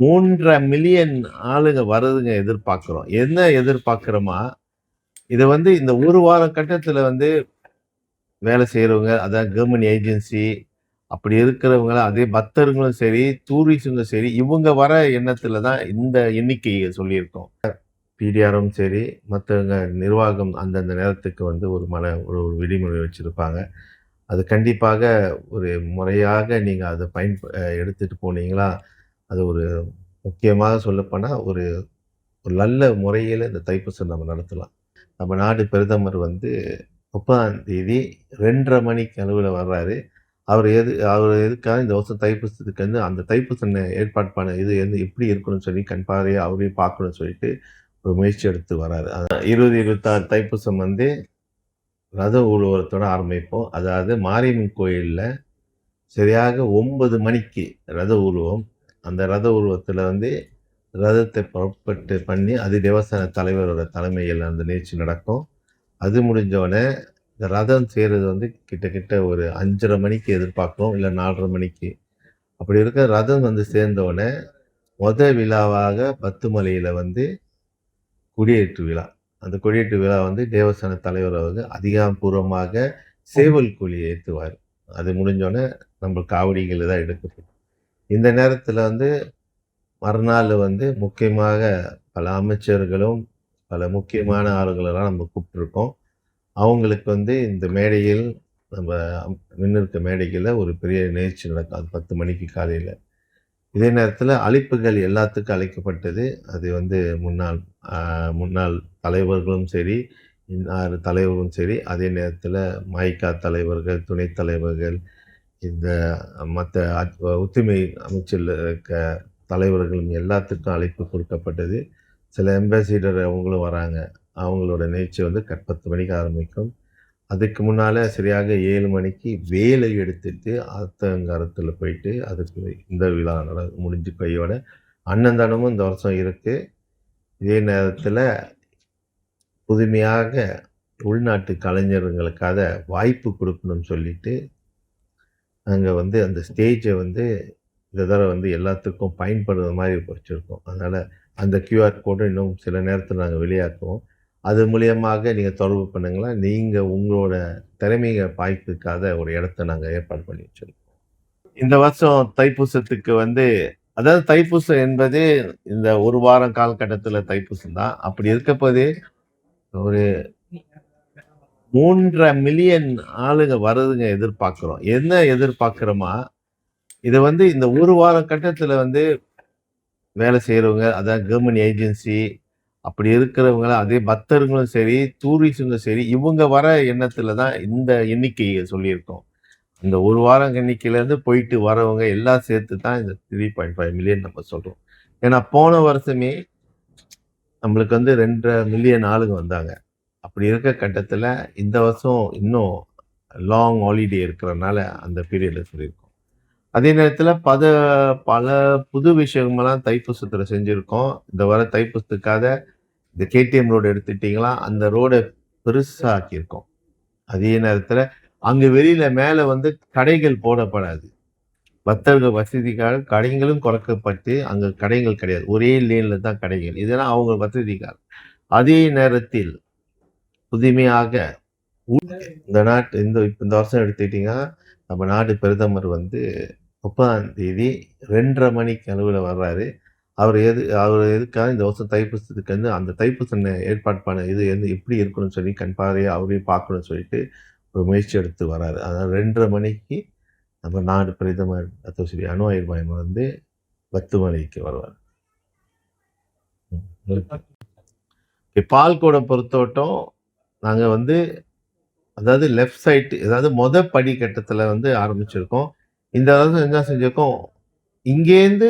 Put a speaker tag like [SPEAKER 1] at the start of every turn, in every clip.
[SPEAKER 1] மூன்றரை மில்லியன் ஆளுங்க வர்றதுங்க எதிர்பார்க்குறோம். என்ன எதிர்பார்க்குறோமா? இதை வந்து இந்த ஒரு வார கட்டத்தில் வந்து வேலை செய்கிறவங்க அதான் கவர்மெண்ட் ஏஜென்சி அப்படி இருக்கிறவங்க, அதே பக்தர்களும் சரி, டூரிஸ்ட்டும் சரி, இவங்க வர எண்ணத்தில் தான் இந்த எண்ணிக்கையை சொல்லியிருக்கோம். பிடிஆரும் சரி, மற்றவங்க நிர்வாகம் அந்தந்த நேரத்துக்கு வந்து ஒரு மன ஒரு விதிமுறை வச்சுருப்பாங்க. அது கண்டிப்பாக ஒரு முறையாக நீங்கள் அதை பயன் எடுத்துகிட்டு போனீங்களா, அது ஒரு முக்கியமாக சொல்லப்போனால் ஒரு ஒரு நல்ல முறையில் இந்த தைப்பூசம் நம்ம நடத்தலாம். நம்ம நாடு பிரதமர் வந்து 30ஆம் தேதி 2:30 மணிக்கு அளவில் வர்றாரு. அவர் எது அவர் எதுக்காக இந்த வருஷம் தைப்பூசத்துக்கு வந்து அந்த தைப்பூசம் ஏற்பாடு பண்ண இது வந்து எப்படி இருக்கணும்னு சொல்லி கண் அவரையும் பார்க்கணும்னு சொல்லிட்டு ஒரு முயற்சி எடுத்து வராரு. இருபது இருபத்தாறு தைப்பூசம் வந்து ரத ஊர்வலத்தோடு ஆரம்பிப்போம். அதாவது மாரியம்மன் கோயிலில் சரியாக ஒன்பது மணிக்கு ரத ஊர்வம் அந்த ரத உருவத்தில் வந்து ரதத்தை புறப்பட்டு பண்ணி, அது தேவஸ்தான தலைவரோட தலைமையில் அந்த நிகழ்ச்சி நடக்கும். அது முடிஞ்சோடனே இந்த ரதம் செய்கிறது வந்து கிட்டத்தட்ட ஒரு 5:30 மணிக்கு எதிர்பார்க்கிறோம். இல்ல 4:30 மணிக்கு. அப்படி இருக்க ரதம் வந்து சேர்ந்தோடனே மொத விழாவாக பத்துமலையில வந்து கொடியேற்று விழா. அந்த கொடியேற்று விழா வந்து தேவஸ்தான தலைவர் வந்து அதிகாரப்பூர்வமாக சேவல் கொடி ஏற்றுவார் அது முடிஞ்சோடனே நம்ம காவடிகள் தான் எடுக்கப்படும். இந்த நேரத்தில் வந்து மறுநாள் வந்து முக்கியமாக பல அமைச்சர்களும், பல முக்கியமான ஆளுகளெல்லாம் நம்ம கூப்பிட்ருக்கோம் அவங்களுக்கு வந்து இந்த மேடையில் நம்ம முன்னிருக்க மேடையில் ஒரு பெரிய நிகழ்ச்சி நடக்கும். அது 10 மணிக்கு காலையில் இதே நேரத்தில் அழைப்புகள் எல்லாத்துக்கும் அழைக்கப்பட்டது. அது வந்து முன்னாள் முன்னாள் தலைவர்களும் சரி, இன்னார் தலைவர்களும் சரி, அதே நேரத்தில் மைக்கா தலைவர்கள், துணைத் தலைவர்கள், இந்த மற்ற ஒத்துமை அமைச்சர்ல இருக்க தலைவர்களும் எல்லாத்துக்கும் அழைப்பு கொடுக்கப்பட்டது. சில அம்பாசிடர் அவங்களும் வராங்க. அவங்களோட நிகழ்ச்சி வந்து பத்து மணிக்கு ஆரம்பிக்கும். அதுக்கு முன்னால் சரியாக ஏழு மணிக்கு வேலை எடுத்துட்டு அத்தங்காரத்தில் போயிட்டு, அதுக்கு இந்த விழா நட முடிஞ்சு கையோட அன்னதானமும் இந்த வருஷம் இருக்குது இதே நேரத்தில் புதுமையாக உள்நாட்டு கலைஞர்களுக்காக வாய்ப்பு கொடுக்கணும்னு சொல்லிட்டு, நாங்கள் வந்து அந்த ஸ்டேஜை வந்து இந்த தடவை வந்து எல்லாத்துக்கும் பயன்படுற மாதிரி வச்சுருக்கோம் அதனால் அந்த கியூஆர் கோட இன்னும் சில நேரத்தில் நாங்கள் வெளியாக்குவோம். அது மூலியமாக நீங்கள் தொடர்பு பண்ணுங்களேன். நீங்கள் உங்களோட திறமையை பாய்க்கிறதுக்காக ஒரு இடத்த நாங்கள் ஏற்பாடு பண்ணி வச்சுருக்கோம் இந்த வருஷம் தைப்பூசத்துக்கு வந்து அதாவது தைப்பூசம் என்பது இந்த ஒரு வாரம் காலகட்டத்தில் தைப்பூசம் தான். அப்படி இருக்கப்போது ஒரு மூன்றரை மில்லியன் ஆளுங்க வருதுங்க எதிர்பார்க்குறோம் என்ன எதிர்பார்க்குறோமா இதை வந்து இந்த ஒரு வார கட்டத்தில் வந்து வேலை செய்கிறவங்க அதான் கவர்மெண்ட் ஏஜென்சி அப்படி இருக்கிறவங்க, அதே பக்தர்களும் சரி, டூரிஸ்டும் சரி, இவங்க வர எண்ணத்துல தான் இந்த எண்ணிக்கையை சொல்லியிருக்கோம். இந்த ஒரு வாரம் எண்ணிக்கையிலேருந்து போயிட்டு வரவங்க எல்லாம் சேர்த்து தான் இந்த 3.5 மில்லியன் நம்ம சொல்கிறோம் ஏன்னா போன வருஷமே நம்மளுக்கு வந்து 2 1/2 மில்லியன் ஆளுங்க வந்தாங்க. அப்படி இருக்க கட்டத்தில் இந்த வருஷம் இன்னும் லாங் ஹாலிடே இருக்கிறனால அந்த பீரியடில் சொல்லியிருக்கோம். அதே நேரத்தில் பத பல புது விஷயங்கள்லாம் தைப்பூசத்தில் செஞ்சுருக்கோம் இந்த வர தைப்பூசத்துக்காக இந்த கேடிஎம் ரோடு எடுத்துட்டிங்களா அந்த ரோடை பெருசா ஆக்கியிருக்கோம். அதே நேரத்தில் அங்கே வெளியில் மேலே வந்து கடைகள் போடப்படாது. பக்தர்கள் வசதிக்காக கடைகளும் குறைக்கப்பட்டு, அங்கே கடைகள் கிடையாது. ஒரே லேனில் தான் கடைகள். இதெல்லாம் அவங்க வசதிக்காக. அதே நேரத்தில் புதுமையாக இந்த நாட்டு இந்த இந்த வருஷம் எடுத்துக்கிட்டீங்கன்னா, நம்ம நாடு பிரதமர் வந்து 30ஆம் தேதி 2:30 மணிக்கு அளவுல வர்றாரு. அவர் எது அவர் எதுக்காக இந்த வருஷம் தைப்பூசத்துக்கு வந்து அந்த தைப்பூசம் ஏற்பாடு பண்ண இது வந்து எப்படி இருக்கணும்னு சொல்லி கண் பார்வையா அவரையும் பார்க்கணும்னு சொல்லிட்டு ஒரு முயற்சி எடுத்து வராரு. அதனால 2:30 மணிக்கு நம்ம நாடு பிரதமர் டாக்டர் ஸ்ரீ அன்வார் இப்ராஹிம் வந்து பத்துமலைக்கு வருவார். ம். பால்குடம் நாங்கள் வந்து அதாவது லெஃப்ட் சைட் அதாவது மொத படிக்கட்டத்தில் வந்து ஆரம்பிச்சிருக்கோம். இந்த வருஷம் என்ன செஞ்சிருக்கோம், இங்கேருந்து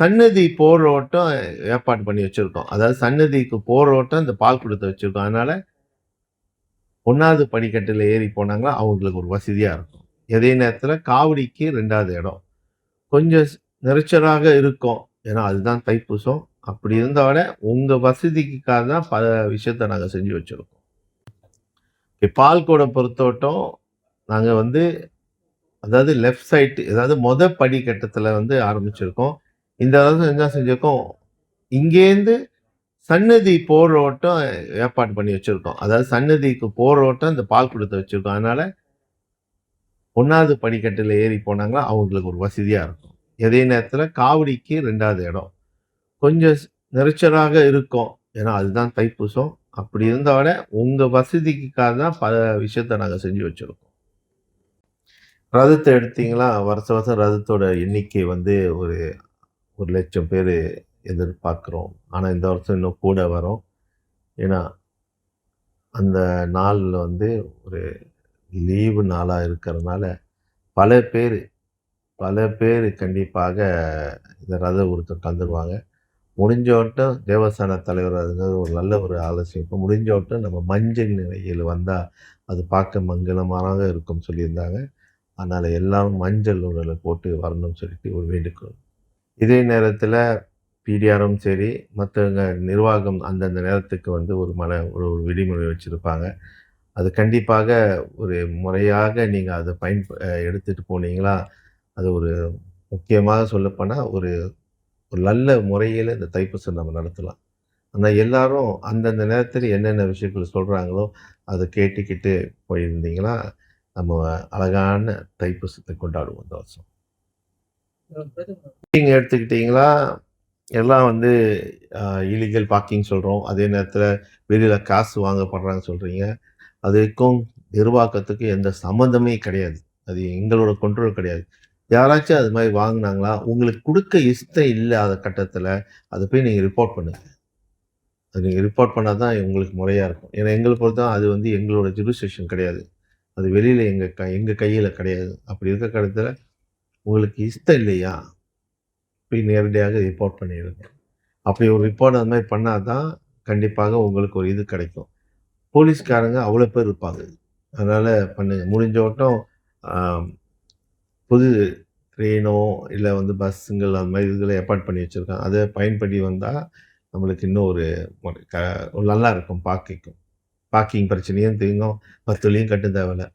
[SPEAKER 1] சன்னதி போர் ஓட்டம் ஏற்பாடு பண்ணி வச்சுருக்கோம் அதாவது சன்னதிக்கு போர் ஓட்டம் இந்த பால்குடத்த வச்சிருக்கோம். அதனால 1வது படிக்கட்டுல ஏறி போனாங்கன்னா, அவங்களுக்கு ஒரு வசதியாக இருக்கும். அதே நேரத்தில் காவடிக்கு ரெண்டாவது இடம். கொஞ்சம் நெரிச்சலாக இருக்கும். ஏன்னா அதுதான் தைப்பூசம். அப்படி இருந்தால் விட உங்கள் வசதிக்காக தான் பல விஷயத்த நாங்கள் செஞ்சு வச்சுருக்கோம் பால்குடம் பொறுத்தவட்டம் நாங்கள் வந்து அதாவது லெஃப்ட் சைட் அதாவது மொத படிக்கட்டத்தில் வந்து ஆரம்பிச்சிருக்கோம். இந்த அரசு என்ன செஞ்சிருக்கோம், இங்கேருந்து சன்னதி போற ஓட்டம் ஏற்பாடு பண்ணி வச்சுருக்கோம் அதாவது சன்னதிக்கு போகிற ஓட்டம் இந்த பால் கொடுத்து வச்சிருக்கோம். அதனால் ஒன்றாவது படிக்கட்டில் ஏறி போனாங்கன்னா, அவங்களுக்கு ஒரு வசதியாக இருக்கும். அதே நேரத்தில் காவடிக்கு ரெண்டாவது இடம். கொஞ்சம் நெரிச்சலாக இருக்கும். ஏன்னா, அதுதான் தைப்பூசம். அப்படி இருந்தா விட வசதிக்காக தான் பல விஷயத்த நாங்கள் செஞ்சு வச்சுருக்கோம் ரதத்தை எடுத்திங்களா வருஷ வருஷம் ரதத்தோட எண்ணிக்கை வந்து ஒரு ஒரு லட்சம் பேர் எதிர்பார்க்குறோம் ஆனால் இந்த வருஷம் இன்னும் கூட வரும். ஏன்னா, அந்த நாளில் வந்து ஒரு லீவு நாளாக இருக்கிறனால, பல பேர் பல பேர் கண்டிப்பாக இந்த ரத உருத்துல கலந்துருவாங்க. முடிஞ்சவட்டும் தேவஸ்தான தலைவர் அதுங்கிறது ஒரு நல்ல ஒரு ஆலோசனை. இப்போ முடிஞ்சவட்டும் நம்ம மஞ்சள் நிலையில் வந்தால் அது பார்க்க மங்களமாக இருக்கும்னு சொல்லியிருந்தாங்க. அதனால் எல்லாம் மஞ்சள் உடலை போட்டு வரணும்னு சொல்லிட்டு ஒரு வேண்டுகோள். இதே நேரத்தில் பிடிஆரும் சரி, மற்றவங்க நிர்வாகம் அந்தந்த நேரத்துக்கு வந்து ஒரு மன ஒரு விதிமுறை வச்சுருப்பாங்க அது கண்டிப்பாக ஒரு முறையாக நீங்கள் அதை பயன் எடுத்துகிட்டு போனீங்களா, அது ஒரு முக்கியமாக சொல்லப்போனால் ஒரு ஒரு நல்ல முறையில் இந்த தைப்பூசம் நம்ம நடத்தலாம். ஆனால் எல்லாரும் அந்தந்த நேரத்தில் என்னென்ன விஷயங்கள் சொல்கிறாங்களோ அதை கேட்டுக்கிட்டு போயிருந்தீங்கன்னா, நம்ம அழகான தைப்பூசத்தை கொண்டாடுவோம் இந்த வருஷம். நீங்கள் எடுத்துக்கிட்டீங்களா, எல்லாம் வந்து இலீகல் பார்க்கிங் சொல்கிறோம் அதே நேரத்தில் வெளியில் காசு வாங்கப்படுறாங்க சொல்கிறீங்க அதுக்கும் நிர்வாகத்துக்கும் எந்த சம்மந்தமே கிடையாது. அது எங்களோட கண்ட்ரோல் கிடையாது. யாராச்சும் அது மாதிரி வாங்கினாங்களா உங்களுக்கு கொடுக்க இஷ்டம் இல்லாத கட்டத்தில் அதை போய் நீங்கள் ரிப்போர்ட் பண்ணுங்க. அது நீங்கள் ரிப்போர்ட் பண்ணால் தான் உங்களுக்கு முறையாக இருக்கும். ஏன்னா, எங்களை பொறுத்தவரை அது வந்து எங்களோட ஜூரிஸ்டிக்ஷன் கிடையாது. அது வெளியில் எங்கள் க எங்கள் கையில் கிடையாது. அப்படி இருக்க கட்டத்தில் உங்களுக்கு இஷ்டம் இல்லையா, போய் நேரடியாக ரிப்போர்ட் பண்ணிடுங்க அப்படி ஒரு ரிப்போர்ட் அது மாதிரி பண்ணால் தான், கண்டிப்பாக உங்களுக்கு ஒரு இது கிடைக்கும். போலீஸ்காரங்க அவ்வளோ பேர் இருப்பாங்க. அதனால் பண்ணுங்கள் முடிஞ்ச வட்டம் புது ட்ரெயினோ, இல்லை வந்து பஸ்ஸுங்கள் அது மாதிரி இதுகளை ஏற்பாடு பண்ணி வச்சிருக்காங்க. அதை பயன்படுத்தி வந்தால் நம்மளுக்கு இன்னும் ஒரு க நல்லா இருக்கும் பார்க்கிங்க்கும். பார்க்கிங் பிரச்சனையும் தீங்கும். 10 கட்டும் தேவையில்ல.